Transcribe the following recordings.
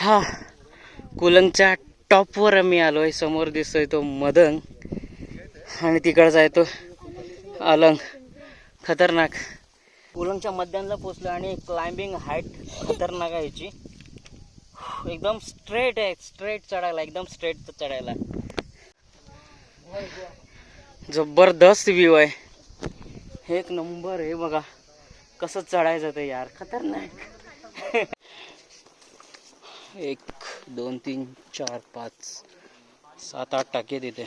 हा. कुलंगच्या टॉपवर आम्ही आलो आहे समोर दिसतोय तो मदंग आणि तिकडचा आहे तो अलंग. खतरनाक. कुलंगच्या मध्यांना पोचलो आणि क्लाइम्बिंग हाईट खतरनाक आहे याची. एकदम स्ट्रेट आहे. स्ट्रेट चढायला. एकदम स्ट्रेट चढायला. जबरदस्त व्ह्यू आहे. एक नंबर आहे बघा. कसं चढायचं ते यार. खतरनाक. एक दोन तीन चार पाच सात आठ टाके तिथे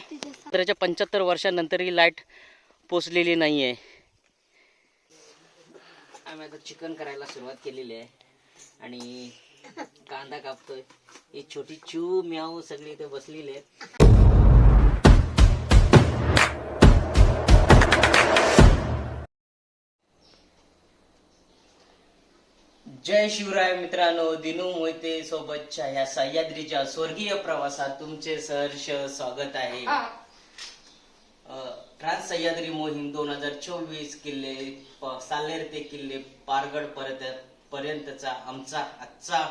त्याच्या पंच्याहत्तर वर्षानंतर ही लाइट पोचलेली नाही आहे आम्ही आता चिकन करायला सुरुवात केलेली आहे. आणि कांदा कापतोय. ही छोटी चू म्याऊ सगळी इथे बसलेली आहे जय शिवराय मित्रांनो दिनू मोहिते सोबतच्या या सह्याद्रीच्या स्वर्गीय प्रवासात तुमचे सहर्ष स्वागत आहे. ट्रान्स सह्याद्री मोहीम दोन हजार चोवीस किल्ले साल्हेर ते किल्ले पारगड पर्यंत पर्यंतचा आमचा आजचा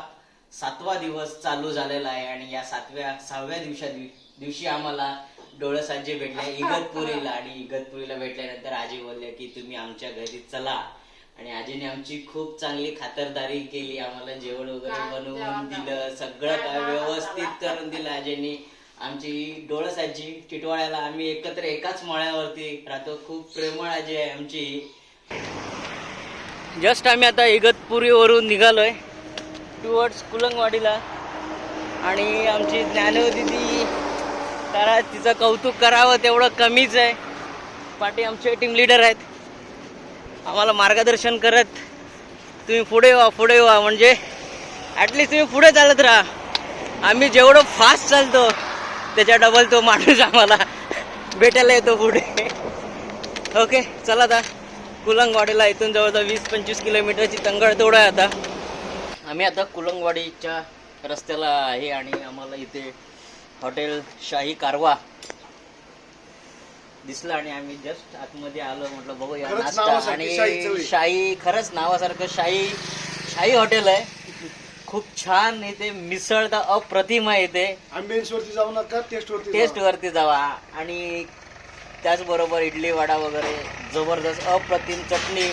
सातवा दिवस चालू झालेला आहे आणि या सातव्या सहाव्या दिवशा दिवशी आम्हाला डोळसाजे भेटले. इगतपुरीला आणि इगतपुरीला भेटल्यानंतर आजी बोलले की तुम्ही आमच्या घरी चला. आणि आजीने आमची खूप चांगली खातरदारी केली आम्हाला जेवण वगैरे बनवून दिलं सगळं काय व्यवस्थित करून दिलं आजीने. आमची डोळस आजी टिटवाळ्याला आम्ही एकत्र एकाच मळ्यावरती राहतो. खूप प्रेमळ आजी आहे आमची. जस्ट आम्ही आता इगतपुरीवरून निघालोय टुवर्ड्स कुलंगवाडीला. आणि आमची ज्ञानव दिदी तर तिचं कौतुक करावं तेवढं कमीच आहे. पाठी आमचे टीम लीडर आहेत. आम्हाला मार्गदर्शन करत तुम्ही पुढे व्हा पुढे व्हा. म्हणजे ॲटलीस्ट तुम्ही पुढे चालत राहा. आम्ही जेवढं फास्ट चालतो त्याच्या डबल तो माणूस आम्हाला भेटायला येतो पुढे. ओके चला आता. कुलंगवाडीला इथून जवळजवळ वीस पंचवीस किलोमीटरची तंगडतोड आहे आता. आम्ही आता कुलंगवाडीच्या रस्त्याला आहे आणि आम्हाला इथे हॉटेल शाही कारवा दिसलं आणि आम्ही जस्ट आतमध्ये आलो म्हटलं बघूया खरंच नाश्ता. नावासारखी शाही चव. आणि आहे. शाही खरंच नावासारखं शाही शाही हॉटेल आहे. खूप छान इथे मिसळ तर अप्रतिम आहे इथे. आंबियन्स वरती जाऊ नका टेस्ट वरती टेस्ट जावा. वरती जावा. आणि त्याचबरोबर इडली वडा वगैरे जबरदस्त अप्रतिम चटणी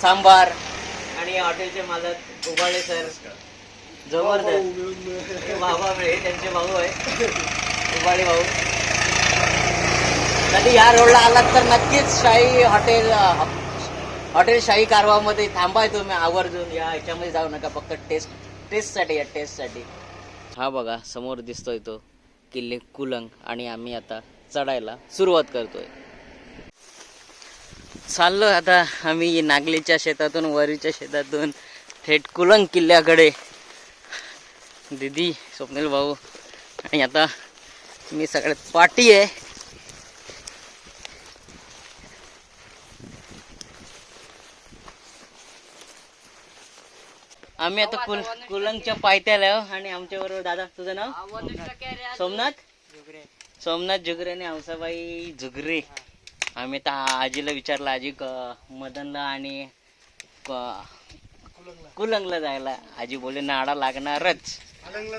सांबार. आणि हॉटेलचे मालक उबाळे सर. जबरदस्त. भाऊ मिळून. हे मिळे त्यांचे भाऊ आहे. उबाळे भाऊ. कधी या रोडला आलात तर नक्कीच शाही हॉटेल हॉटेल शाही कारवामध्ये थांबाय तुम्ही आवर्जून या ह्याच्यामध्ये जाऊ नका फक्त टेस्ट टेस्टसाठी या टेस्टसाठी. हा बघा समोर दिसतोय तो किल्ले कुलंग आणि आम्ही आता चढायला सुरुवात करतोय. चाललो आता आम्ही नागलीच्या शेतातून वरीच्या शेतातून थेट कुलंग किल्ल्याकडे. दीदी स्वप्नील भाऊ आणि आता मी सगळ्यात पाठी आहे. आम्ही आता कुल कुलंगच्या पायथ्याला आहो आणि आमच्या बरोबर दादा तुझं नाव? सोमनाथ? सोमनाथ जुगरे आणि हंसाबाई जुगरे आम्ही आता आजीला विचारलं आजी क- मदनला आणि क- कुलंगला. जायला. आजी बोलले नाडा लागणारच.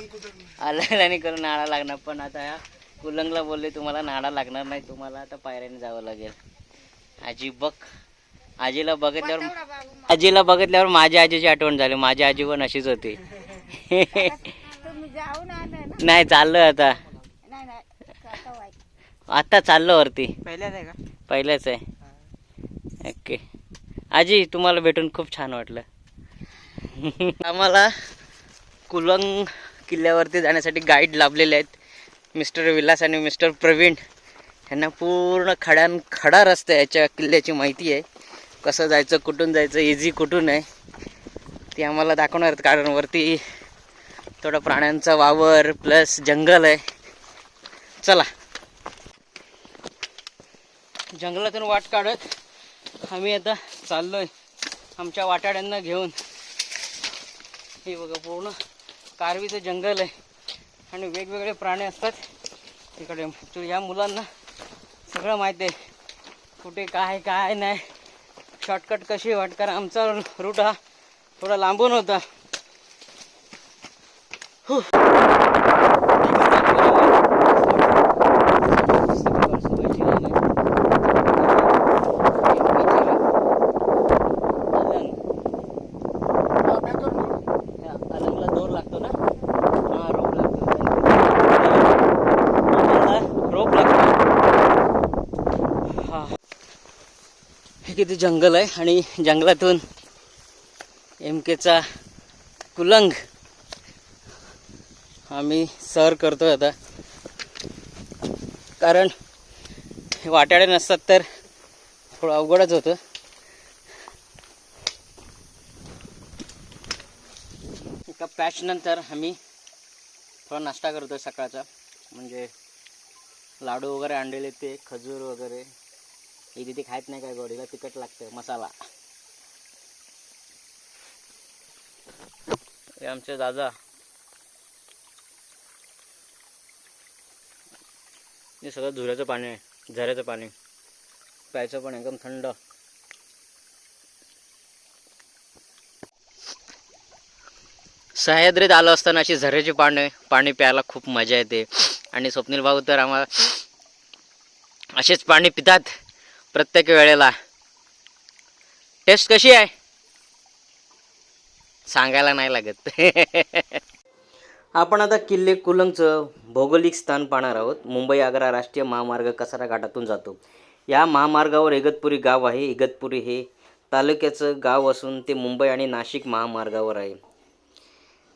कुठं? आल्याने करून नाडा लागणार? पण आता या कुलंगला बोलले तुम्हाला नाडा लागणार नाही तुम्हाला आता पायऱ्याने जावं लागेल. आजी बघ. आजीला बघितल्यावर आजीला बघितल्यावर माझ्या आजीची आठवण झाली. माझी आजी पण अशीच होती. नाही चाललो आता. नाही नाही. आता चाललो वरती. पहिल्याच आहे का? पहिल्याच आहे. ओके. आजी तुम्हाला भेटून खूप छान वाटलं. आम्हाला कुलंग किल्ल्यावरती जाण्यासाठी गाईड लाभलेले आहेत. मिस्टर विलास आणि मिस्टर प्रवीण. यांना पूर्ण खड्यान खडा रस्ता याच्या किल्ल्याची माहिती आहे. कसं जायचं कुठून जायचं इझी कुठून आहे ते आम्हाला दाखवणार आहेत कारण वरती थोडा प्राण्यांचा वावर प्लस जंगल आहे. चला. जंगलातून वाट काढत आम्ही आता चाललोय आमच्या वाटाड्यांना घेऊन. हे बघा पूर्ण कारवीचं जंगल आहे आणि वेगवेगळे प्राणी असतात. तिकडे या मुलांना सगळं माहिती आहे. कुठे काय काय नाही. शॉर्टकट कशी वाट? कारण आमचा रूट हा थोडा लांबून होता अलंगला दोर लागतो ना हा रोप लागतो रोप लागतो हा हे किती जंगल आहे आणि जंगलातून एम केचा कुलंग आम्ही सर करतोय आता. कारण हे वाटाडे नसतात तर थोडं अवघडच होतं. एका पॅचनंतर आम्ही थोडा नाश्ता करतोय सकाळचा. म्हणजे लाडू वगैरे आणलेले ते खजूर वगैरे. हे तिथे खायत नाही काय गोडीला? तिखट लागतं मसाला. हे आमचे दादा. हे सगळं झुऱ्याचं पाणी आहे झऱ्याचं पाणी. प्यायचं पण एकदम थंड. सह्याद्रीत आलो असताना अशी झऱ्याची पाणी पाणी प्यायला खूप मजा येते. आणि स्वप्नील भाऊ तर आम्हाला असेच पाणी पितात. प्रत्येक वेळेला. टेस्ट कशी आहे? सांगायला नाही लागत. आपण आता किल्ले कुलंगचं भौगोलिक स्थान पाहणार आहोत. मुंबई आग्रा राष्ट्रीय महामार्ग कसारा घाटातून जातो. या महामार्गावर इगतपुरी गाव आहे. इगतपुरी हे तालुक्याचं गाव असून ते मुंबई आणि नाशिक महामार्गावर आहे.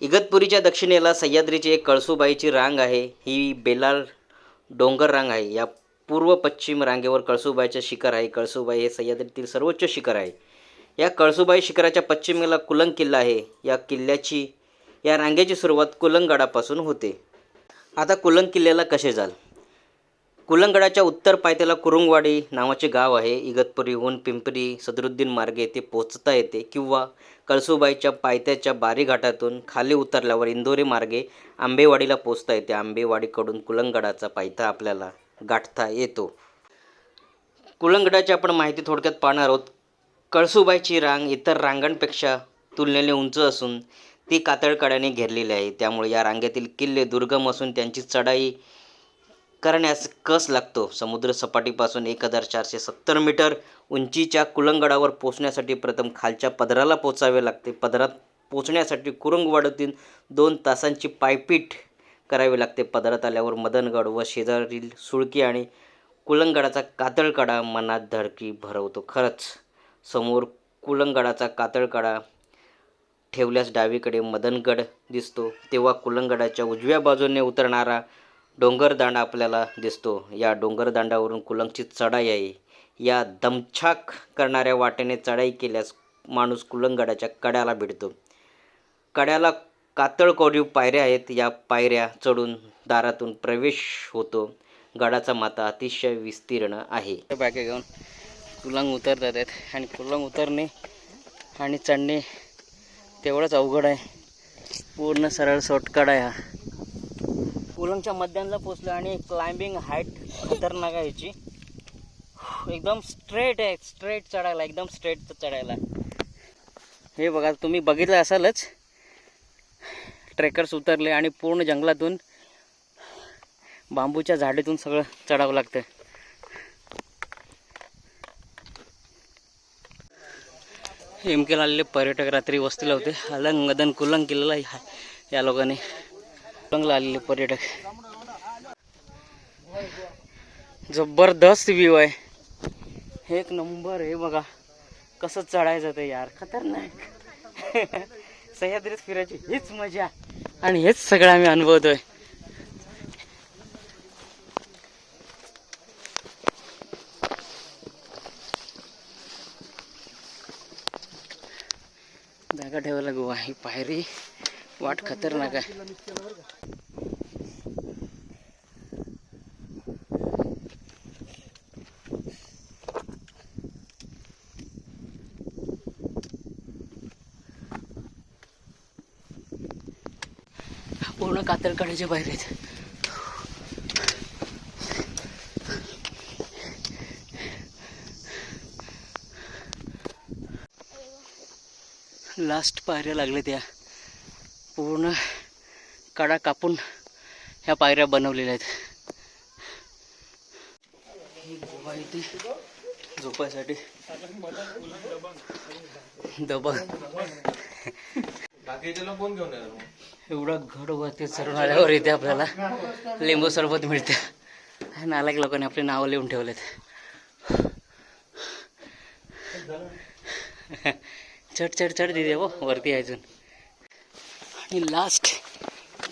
इगतपुरीच्या दक्षिणेला सह्याद्रीची एक कळसुबाईची रांग आहे. ही बेलाल डोंगर रांग आहे. या पूर्व पश्चिम रांगेवर कळसुबाईचं शिखर आहे. कळसुबाई हे सह्याद्रीतील सर्वोच्च शिखर आहे. या कळसुबाई शिखराच्या पश्चिमेला कुलंग किल्ला आहे. या किल्ल्याची या रांगेची सुरुवात कुलंगगडापासून होते. आता कुलंग किल्ल्याला कसे जाल? कुलंगडाच्या उत्तर पायथ्याला कुरुंगवाडी नावाचे गाव आहे. इगतपुरीहून पिंपरी सदरुद्दीन मार्गे येथे पोचता येते किंवा कळसुबाईच्या पायथ्याच्या बारी घाटातून खाली उतरल्यावर इंदोरी मार्गे आंबेवाडीला पोचता येते. आंबेवाडीकडून कुलंगडाचा पायथा आपल्याला गाठता येतो. कुलंगडाची आपण माहिती थोडक्यात पाहणार आहोत. कळसुबाईची रांग इतर रांगांपेक्षा तुलनेने उंच असून ती कातळकड्याने घेरलेली आहे. त्यामुळे या रांगेतील किल्ले दुर्गम असून त्यांची चढाई करण्यास कस लागतो? समुद्र सपाटीपासून एक हजार चारशे सत्तर मीटर उंचीच्या कुलंगडावर पोचण्यासाठी प्रथम खालच्या पदराला पोचावे लागते. पदरात पोचण्यासाठी कुरुंगवाडीतून दोन तासांची पायपीट करावे लागते. पदरात आल्यावर मदनगड व शेजारील सुळकी आणि कुलंगडाचा कातळकडा मनात धडकी भरवतो. खरंच समोर कुलंगडाचा कातळकडा ठेवल्यास डावीकडे मदनगड दिसतो. तेव्हा कुलंगडाच्या उजव्या बाजूने उतरणारा डोंगरदांडा आपल्याला दिसतो. या डोंगरदांडावरून कुलंगची चढाई आहे. या दमछाक करणाऱ्या वाटेने चढाई केल्यास माणूस कुलंगडाच्या कड्याला भिडतो. कड्याला कातळ कोरीव पायऱ्या आहेत. या पायऱ्या चढून दारातून प्रवेश होतो. गडाचा माता अतिशय विस्तीर्ण आहे. बॅगे घेऊन कुलंग उतरतात आहेत आणि कुलंग उतरणे आणि चढणे तेवढंच अवघड आहे. पूर्ण सरळ शॉर्टकट आहे हा. कुलंगच्या मध्यांना पोचलो आणि क्लाइम्बिंग हाईट खतरनाक आहे ह्याची एकदम स्ट्रेट आहे स्ट्रेट चढायला एकदम स्ट्रेट चढायला. हे बघा तुम्ही बघितलं असालच. ट्रेकर्स उतरले आणि पूर्ण जंगलातून बांबूच्या झाडीतून सगळं चढावं लागतं एम आलेले पर्यटक रात्री वस्तीला होते. अलंग मदन कुलंग केलेला या लोकांनी. कुलंगला आलेले पर्यटक. जबरदस्त व्ह्यू आहे. एक नंबर आहे बघा. कसं चढायचं ते यार. खतरनाक. सह्याद्रीत फिरायची. हीच मजा. आणि हेच सगळं आम्ही अनुभवतोय. जागा ठेवायला गोवा ही पायरी. वाट खतरनाक आहे. पूर्ण कातळकड्याच्या बाहेर आहेत. लास्ट पायऱ्या लागल्या त्या. पूर्ण कडा कापून ह्या पायऱ्या बनवलेल्या आहेत. ही गुहा इथे झोपायसाठी दबा बाकीच्याला कोण घेऊन येणार मग? एवढा घड वरती चढून आल्यावर इथे आपल्याला लिंबू सरबत मिळते. नालायक लोकांनी आपले नावं लिहून ठेवलेत. चढ चढ चढ दिदे हो वरती अजून. आणि लास्ट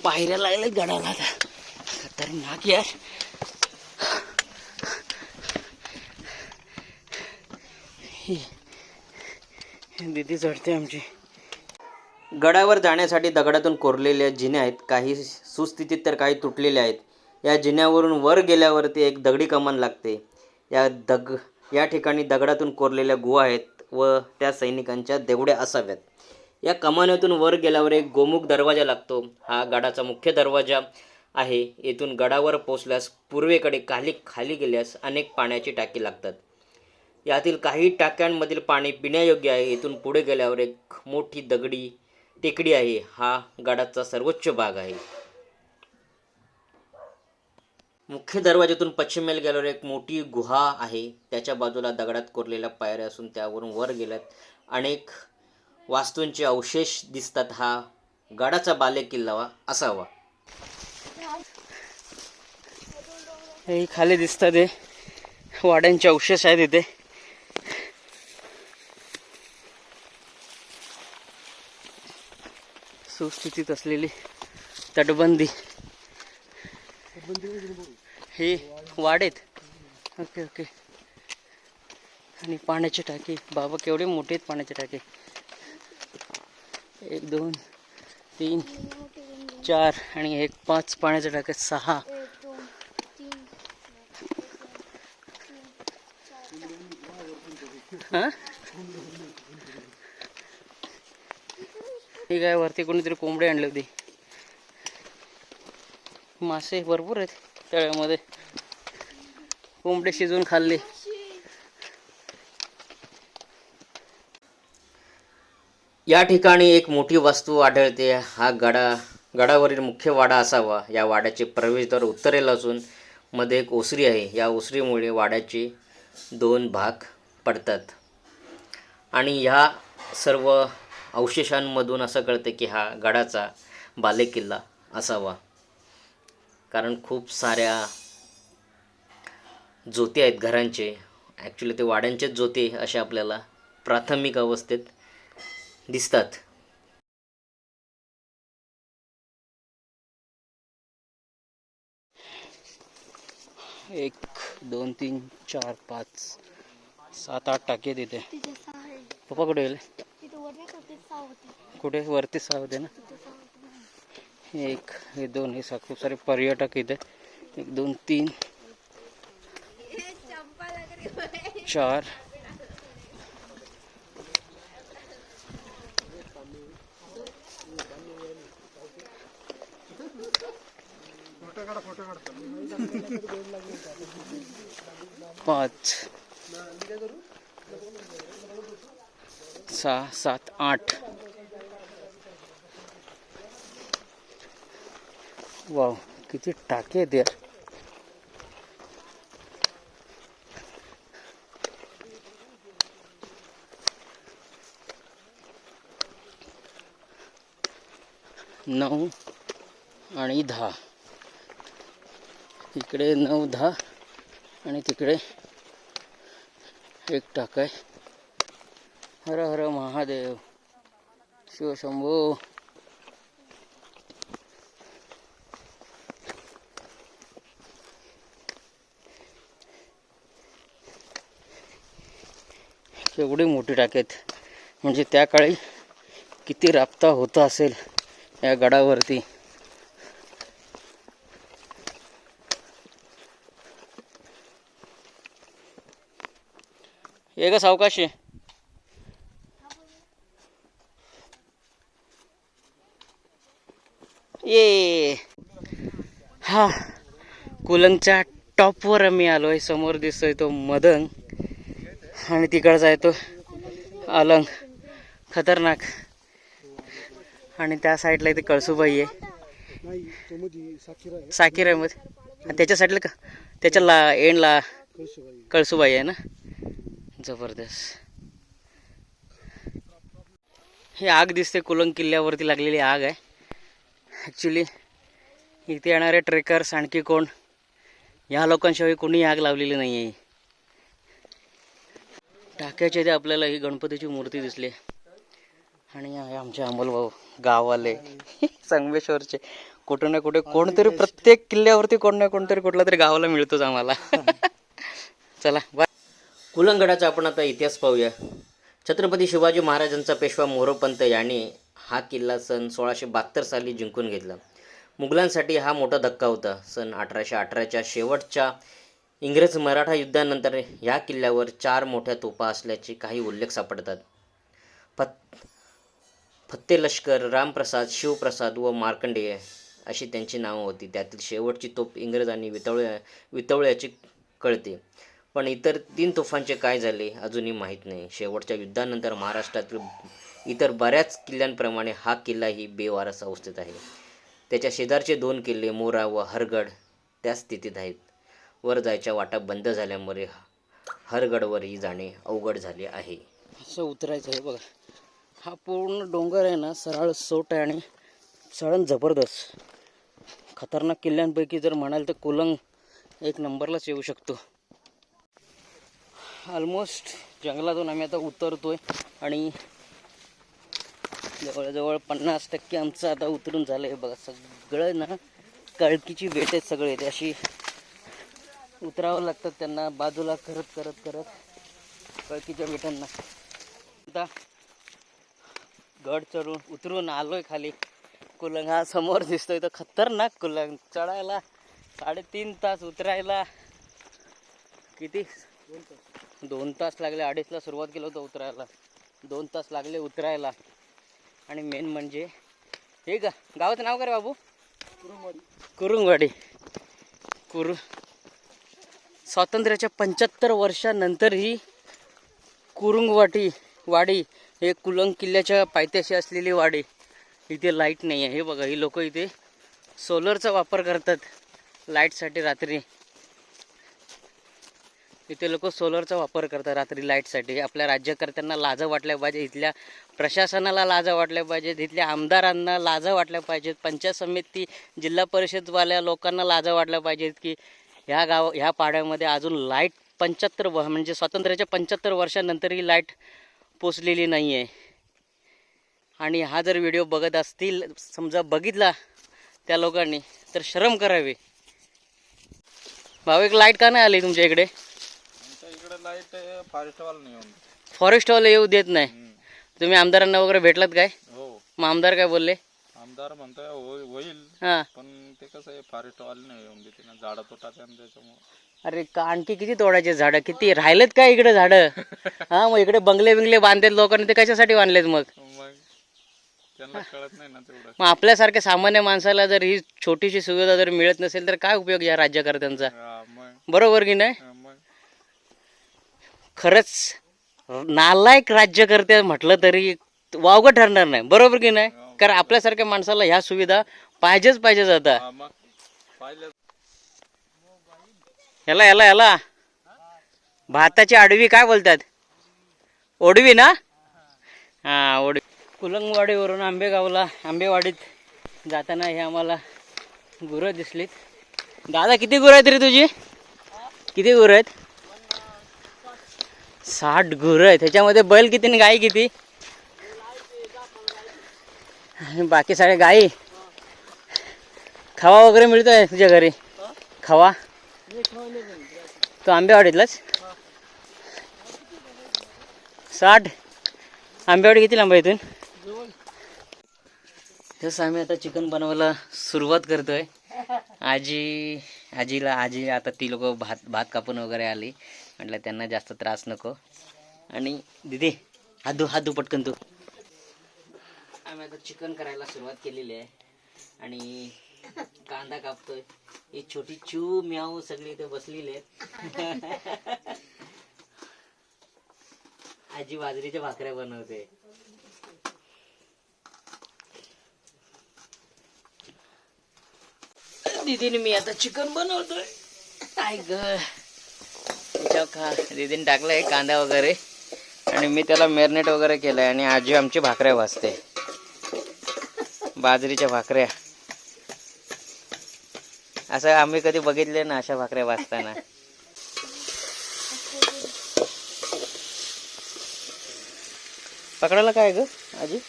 पायऱ्या लागल्या गडाला आता. खतरनाक यार. ही- ही दिदी चढते आमची. गडावर जाण्यासाठी दगडातून कोरलेल्या जिन्या आहेत काही सुस्थितीत तर काही तुटलेल्या आहेत. या जिन्यावरून वर गेल्यावरती एक दगडी कमान लागते. या दग या ठिकाणी दगडातून कोरलेल्या गुहा आहेत व त्या सैनिकांच्या देवड्या असाव्यात. या कमानीतून वर गेल्यावर एक गोमुख दरवाजा लागतो. हा गडाचा मुख्य दरवाजा आहे. येथून गडावर पोचल्यास पूर्वेकडे खाली खाली गेल्यास अनेक पाण्याची टाकी लागतात. यातील काही टाक्यांमधील पाणी पिण्यायोग्य आहे. येथून पुढे गेल्यावर एक मोठी दगडी टेकडी आहे हा गडाचा सर्वोच्च भाग आहे. मुख्य दरवाज्यातून पश्चिमेला गेल्यावर एक मोठी गुहा आहे. त्याच्या बाजूला दगडात कोरलेल्या पायऱ्या असून त्यावरून वर गेल्यात अनेक वास्तूंचे अवशेष दिसतात. हा गडाचा बाले किल्ला असावा. हे खाली दिसतात हे. वाड्यांचे अवशेष आहेत इथे. सुस्थितीत असलेली तटबंदी. हे वाडेत ओके ओके. आणि पाण्याची टाकी. बाबा केवढे मोठे आहेत पाण्याचे टाके. एक दोन तीन चार आणि एक पाच पाण्याचे टाके. सहा. हां? ठीक आहे वरती कोणीतरी कोंबडी आणली होती. मासे भरपूर आहेत तळ्यामध्ये. कोंबडे शिजवून खाल्ले. या ठिकाणी एक मोठी वस्तू आढळते. हा गडा गडावरील मुख्य वाडा असावा. या वाड्याचे प्रवेशद्वार उत्तरेला असून मध्ये एक ओसरी आहे. या ओसरीमुळे वाड्याचे दोन भाग पडतात. आणि ह्या सर्व अवशेषांमधून असं कळतं की हा गडाचा बालेकिल्ला असावा. कारण खूप साऱ्या जोते आहेत घरांचे. ॲक्च्युली ते वाड्यांचेच जोते असे आपल्याला प्राथमिक अवस्थेत दिसतात. एक दोन तीन चार पाच सात आठ टाके तिथे पप्पा कुठे गेले? कुठे वरती सहा होते ना? एक, हे दोन, हे खूप सारे पर्यटक इथे. एक, दोन, तीन. चार. पाच. सहा सात आठ. वाव किती टाके द्या नऊ आणि दहा. इकडे नऊ दहा आणि तिकडे एक टाकाय हर हर महादेव शिवशंभो केवढे मोठी टाकेत. म्हणजे त्या काळी किती राबता होता असेल या गडावरती. ये का सावकाश आहे ये हा कुलंगच्या टॉपवर आम्ही आलो आहे. समोर दिसतोय तो मदंग आणि तिकडचा आहे तो अलंग. खतरनाक. आणि त्या साईडला इथे कळसूबाई आहे. नाही मध्ये आहे आणि त्याच्या साईडला का? त्याच्या ला एंडला कळसूबाई आहे ना? जबरदस्त. ही आग दिसते कुलंग किल्ल्यावरती लागलेली आग आहे. ॲक्च्युली इथे येणारे ट्रेकर्स आणखी कोण? या लोकांशिवाय कोणी आग लावलेली नाही आहे टाक्याच्या इथे आपल्याला ही गणपतीची मूर्ती दिसली. आणि आमचे अमोलभाऊ गाववाले. संगमेश्वरचे. कुठं ना कुठे कोणतरी प्रत्येक किल्ल्यावरती कोण ना कोणतरी कुठला तरी गावाला मिळतोच आम्हाला. चला बाय कुलंगडाचा आपण आता इतिहास पाहूया. छत्रपती शिवाजी महाराजांचा पेशवा मोरोपंत याने हा किल्ला सन सोळाशे बहात्तर साली जिंकून घेतला. मुघलांसाठी हा मोठा धक्का होता. सन अठराशे अठराच्या शेवटच्या इंग्रज मराठा युद्धानंतर या किल्ल्यावर चार मोठ्या तोफा असल्याचे काही उल्लेख सापडतात. फत फत्ते लष्कर रामप्रसाद शिवप्रसाद व मार्कंडेय अशी त्यांची नावं होती. त्यातील शेवटची तोफ इंग्रजांनी वितवळ्या वितवळ्याची कळते. पण इतर तीन तोफांचे काय झाले अजूनही माहीत नाही. शेवटच्या युद्धानंतर महाराष्ट्रातील इतर बऱ्याच किल्ल्यांप्रमाणे हा किल्लाही बेवारस अवस्थेत आहे. त्याच्या शेजारचे दोन किल्ले मोरा व हरगड त्या स्थितीत आहेत. वर जायच्या वाटा बंद झाल्यामुळे हरगडवरही जाणे अवघड झाले आहे. असं उतरायचं आहे बघा. हा पूर्ण डोंगर आहे ना सरळ सोट आहे आणि सळण जबरदस्त. खतरनाक किल्ल्यांपैकी जर म्हणाल तर कुलंग एक नंबरलाच येऊ शकतो. ऑलमोस्ट जंगलातून आम्ही आता उतरतोय आणि जवळजवळ पन्नास टक्के आमचं आता उतरून झालं आहे बघा. सगळं ना कळकीची वेट आहेत सगळे. ते अशी उतरावं लागतात त्यांना बाजूला करत करत करत कळकीच्या वेटांना आता गड चढून उतरून आलोय खाली. कुलंग हा समोर दिसतोय. तर खतरनाक कुलंग. चढायला साडेतीन तास उतरायला किती? दोन तास लागले. अडीचला सुरुवात केलं होतं उतरायला. दोन तास लागले उतरायला. आणि मेन म्हणजे हे का गावाचं नाव काय रे बाबू? कुरुंगवाडी. कुरु स्वातंत्र्याच्या पंच्याहत्तर वर्षानंतर ही कुरुंगवाटी वाडी हे कुलंग किल्ल्याच्या पायथ्याशी असलेली वाडी. इथे लाइट नाही आहे हे बघा ही लोक इथे सोलरचा वापर करतात. लाईटसाठी रात्री. इथे लोक सोलरचा वापर करतात रात्री लाईटसाठी आपल्या राज्यकर्त्यांना लाजं वाटल्या पाहिजे इथल्या प्रशासनाला लाजा वाटल्या पाहिजेत इथल्या आमदारांना लाजा वाटल्या पाहिजेत. पंचायत समिती जिल्हा परिषदवाल्या लोकांना लाजा वाटल्या पाहिजेत की ह्या गाव ह्या पाड्यामध्ये अजून लाइट पंच्याहत्तर व म्हणजे स्वातंत्र्याच्या पंच्याहत्तर वर्षानंतरही लाइट पोचलेली नाही आहे आणि हा जर व्हिडिओ बघत असतील समजा बघितला त्या लोकांनी तर शरम करावी. भाविक लाइट का नाही आली तुमच्या इकडे? लाइट फॉरेस्टवाला नाही येऊन. फॉरेस्टवाले येऊ देत नाही. तुम्ही आमदारांना वगैरे भेटलात काय? हो. मग आमदार काय बोलले? आमदार म्हणतोय होय- होईल. हां. पण ते कसं आहे फॉरेस्टवाले नाही येऊन देते ना झाडं त्याच्यामुळे. अरे का आणखी किती तोडायचे झाडं? किती राहिलेत काय इकडे झाडं? हा मग इकडे बंगले बिंगले बांधलेत लोकांनी ते कशासाठी बांधलेत मग? मग त्यांना कळत नाही ना तेवढं. मग आपल्यासारख्या सामान्य माणसाला जर ही छोटीशी सुविधा जर मिळत नसेल तर काय उपयोग या राज्यकर्त्यांचा? हा, मग. बरोबर की नाही? हा, खरंच नालायक राज्यकर्ते म्हटलं तरी वावगं ठरणार नाही. बरोबर की नाही? कारण आपल्यासारख्या माणसाला ह्या सुविधा पाहिजेच पाहिजेच आता. हा, याला याला याला. भाताची आडवी काय बोलतात? ओडवी ना? हा ओडवी. कुलंगवाडीवरून आंबेगावला आंबेवाडीत जाताना हे आम्हाला गुरं दिसलीत. दादा किती गुरं आहेत रे तुझी? किती गुरं आहेत? साठ गुरं आहेत त्याच्यामध्ये बैल किती आणि गाई किती? बाकी सगळे गाई? खवा वगैरे मिळतोय तुझ्या घरी? खवा? तो आंबेवाडीतलाच? साठ? आंबेवाडी किती लांब इथून? तसं आम्ही आता चिकन बनवायला सुरुवात करतोय आजी आजीला आजी आता ती लोक भात भात कापून वगैरे आली. म्हटलं त्यांना जास्त त्रास नको. आणि दिदी हात धू हात धू पटकन तू. आम्ही आता चिकन करायला सुरुवात केलेली आहे. आणि कांदा कापतोय. ही छोटी चू म्याऊ सगळी इथे बसलेली आहेत. आजी बाजरीच्या भाकऱ्या बनवते. दिदीने मी आता चिकन बनवतोय. काय ग. त्याच्यावर खा दीदीने टाकलंय कांदा वगैरे. आणि मी त्याला मॅरिनेट वगैरे केलंय आणि आजी आमची भाकऱ्या भाजते. बाजरीच्या भाकऱ्या. असं आम्ही कधी बघितले ना अशा भाकऱ्या भाजताना. पकडायला काय ग आजी?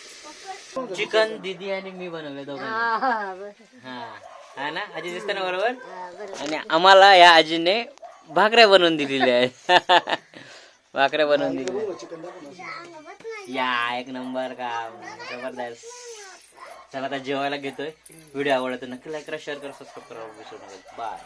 चिकन दीदी आणि मी बनवले दोघांनी. हा हा ना? आजी दिसते ना बरोबर. आणि आम्हाला या आजीने भाकऱ्या बनवून दिलेल्या आहेत. भाकऱ्या बनवून दिलेल्या या एक नंबर का जबरदस्त. चला आता जेवायला घेतोय. व्हिडिओ आवडला तर नक्की लाईक करा शेअर करा सबस्क्राईब करा. बाय